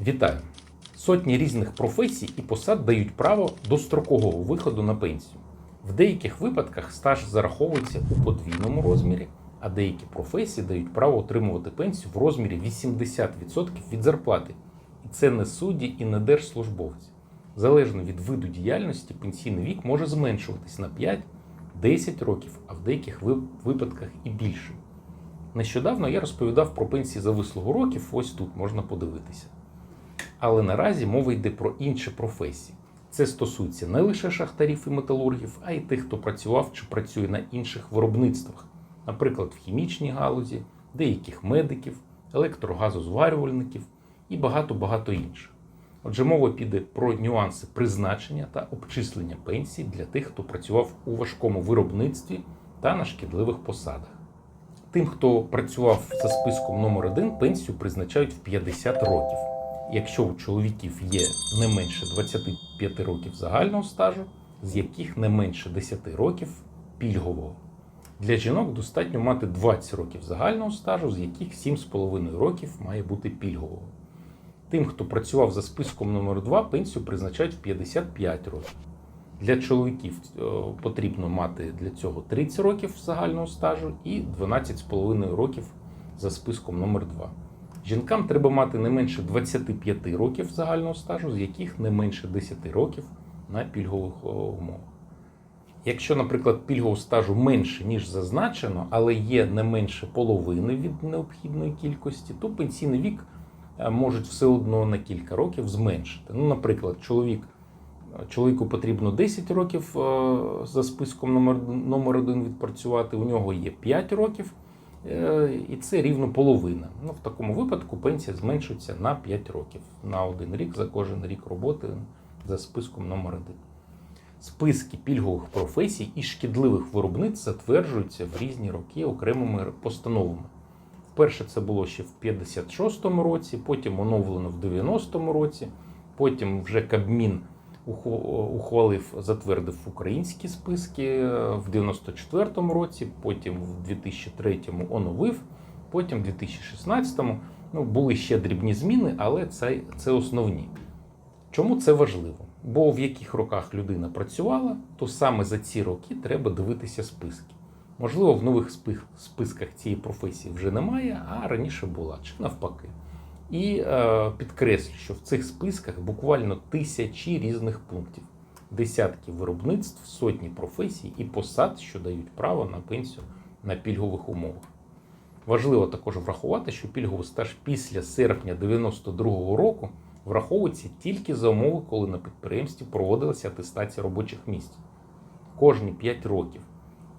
Вітаю! Сотні різних професій і посад дають право до строкового виходу на пенсію. В деяких випадках стаж зараховується у подвійному розмірі, а деякі професії дають право отримувати пенсію в розмірі 80% від зарплати. І це не судді і не держслужбовці. Залежно від виду діяльності, пенсійний вік може зменшуватись на 5-10 років, а в деяких випадках і більше. Нещодавно я розповідав про пенсії за вислугу років, ось тут можна подивитися. Але наразі мова йде про інші професії. Це стосується не лише шахтарів і металургів, а й тих, хто працював чи працює на інших виробництвах, наприклад, в хімічній галузі, деяких медиків, електрогазозварювальників і багато-багато інших. Отже, мова піде про нюанси призначення та обчислення пенсій для тих, хто працював у важкому виробництві та на шкідливих посадах. Тим, хто працював за списком номер 1 пенсію призначають в 50 років. Якщо у чоловіків є не менше 25 років загального стажу, з яких не менше 10 років пільгового. Для жінок достатньо мати 20 років загального стажу, з яких 7,5 років має бути пільгового. Тим, хто працював за списком номер 2 пенсію призначають в 55 років. Для чоловіків е, потрібно мати для цього 30 років загального стажу і 12,5 років за списком номер 2. Жінкам треба мати не менше 25 років загального стажу, з яких не менше 10 років на пільгових умовах. Якщо, наприклад, пільгового стажу менше, ніж зазначено, але є не менше половини від необхідної кількості, то пенсійний вік е, можуть все одно на кілька років зменшити. Ну, наприклад, чоловік, чоловіку потрібно 10 років е, за списком номер, номер 1 відпрацювати, у нього є 5 років, і це рівно половина. Ну, в такому випадку пенсія зменшується на 5 років, на один рік за кожен рік роботи за списком номер 1 Списки пільгових професій і шкідливих виробництв затверджуються в різні роки окремими постановами. Вперше це було ще в 56-му році, потім оновлено в 90-му році, потім вже Кабмін ухвалив, затвердив українські списки в 94-му році, потім в 2003-му оновив, потім в 2016-му. Ну, були ще дрібні зміни, але це, це основні. Чому це важливо? Бо в яких роках людина працювала, то саме за ці роки треба дивитися списки. Можливо, в нових списках цієї професії вже немає, а раніше була, чи навпаки. І е, підкреслю, що в цих списках буквально тисячі різних пунктів, десятки виробництв, сотні професій і посад, що дають право на пенсію на пільгових умовах. Важливо також врахувати, що пільговий стаж після серпня 92-го року враховується тільки за умови, коли на підприємстві проводилася атестація робочих місць. Кожні 5 років.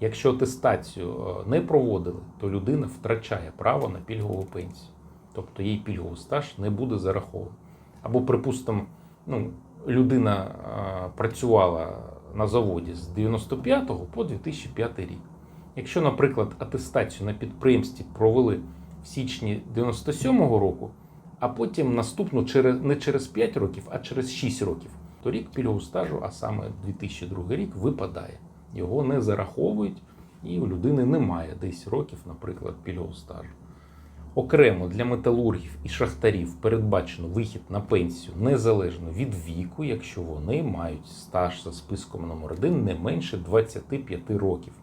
Якщо атестацію е, не проводили, то людина втрачає право на пільгову пенсію. Тобто їй пільговий стаж не буде зарахований. Або, припустимо, ну, людина е, працювала на заводі з 95 по 2005 рік. Якщо, наприклад, атестацію на підприємстві провели в січні 97-го року, а потім наступну через, не через 5 років, а через 6 років, то рік пільгового стажу, а саме 2002 рік, випадає. Його не зараховують, і у людини немає 10 років, наприклад, пільгового стажу. Окремо для металургів і шахтарів передбачено вихід на пенсію незалежно від віку, якщо вони мають стаж за списком номер 1 не менше 25 років.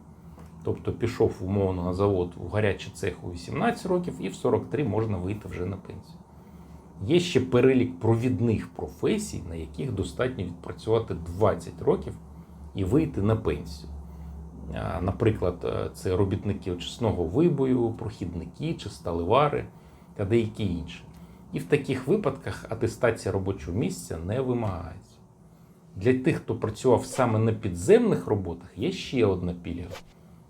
Тобто пішов умовно на завод у гарячий цех у 18 років і в 43 можна вийти вже на пенсію. Є ще перелік провідних професій, на яких достатньо відпрацювати 20 років і вийти на пенсію. Наприклад, е, це робітники очисного вибою, прохідники чи сталевари та деякі інші. І в таких випадках атестація робочого місця не вимагається. Для тих, хто працював саме на підземних роботах, є ще одна пільга.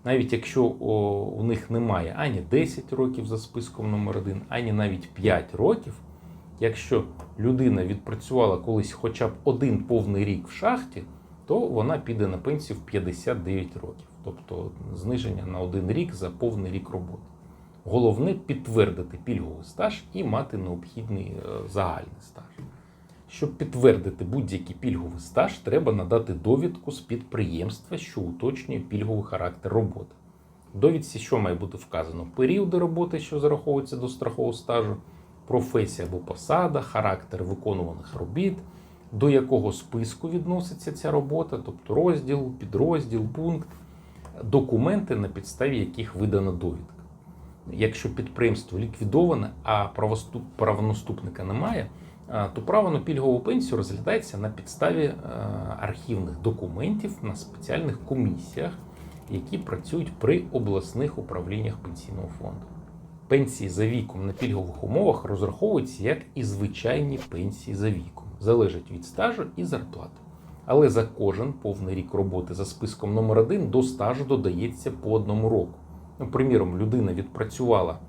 Навіть якщо у них немає ані 10 років за списком номер 1 ані навіть 5 років, якщо людина відпрацювала колись хоча б один повний рік в шахті, то вона піде на пенсію в 59 років, тобто зниження на один рік за повний рік роботи. Головне підтвердити пільговий стаж і мати необхідний е, загальний стаж. Щоб підтвердити будь-який пільговий стаж, треба надати довідку з підприємства, що уточнює пільговий характер роботи. В довідці, що має бути вказано? Періоди роботи, що зараховуються до страхового стажу, професія або посада, характер виконуваних робіт, до якого списку відноситься ця робота, тобто розділ, підрозділ, пункт, документи, на підставі яких видана довідка. Якщо підприємство ліквідоване, а правонаступника немає, то право на пільгову пенсію розглядається на підставі е, архівних документів на спеціальних комісіях, які працюють при обласних управліннях пенсійного фонду. Пенсії за віком на пільгових умовах розраховуються як і звичайні пенсії за віком, залежать від стажу і зарплати. Але за кожен повний рік роботи за списком номер 1 до стажу додається по одному року. Ну, приміром, людина відпрацювала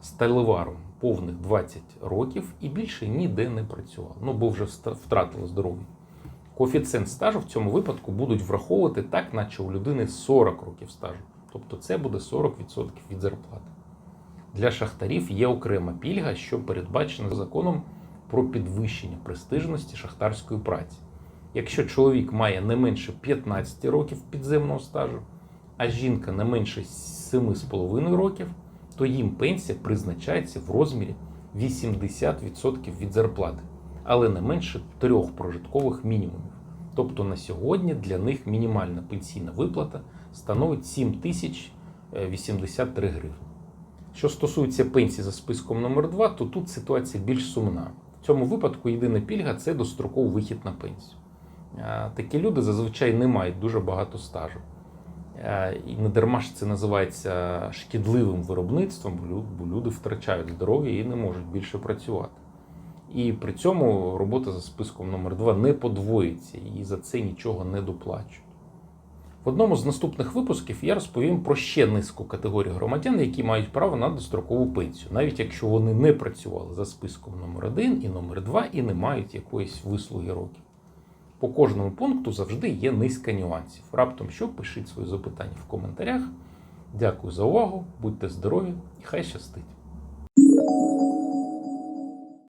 сталеваром повних 20 років і більше ніде не працювала, ну бо вже втратила здоров'я. Коефіцієнт стажу в цьому випадку будуть враховувати так, наче у людини 40 років стажу. Тобто це буде 40% від зарплати. Для шахтарів є окрема пільга, що передбачена законом про підвищення престижності шахтарської праці. Якщо чоловік має не менше 15 років підземного стажу, а жінка не менше 7,5 років, то їм пенсія призначається в розмірі 80% від зарплати, але не менше трьох прожиткових мінімумів. Тобто на сьогодні для них мінімальна пенсійна виплата становить 7083 гривні. Що стосується пенсії за списком номер 2 то тут ситуація більш сумна. В цьому випадку єдина пільга це достроковий вихід на пенсію. Е, Такі люди зазвичай не мають дуже багато стажу. Е, І не дарма ж це називається шкідливим виробництвом, бо люди втрачають здоров'я і не можуть більше працювати. І при цьому робота за списком номер 2 не подвоїться і за це нічого не доплачують. Одному з наступних випусків я розповім про ще низку категорій громадян, які мають право на дострокову пенсію, навіть якщо вони не працювали за списком номер 1 і номер 2 і не мають якоїсь вислуги років. По кожному пункту завжди є низка нюансів. Раптом що, пишіть свої запитання в коментарях. Дякую за увагу, будьте здорові і хай щастить!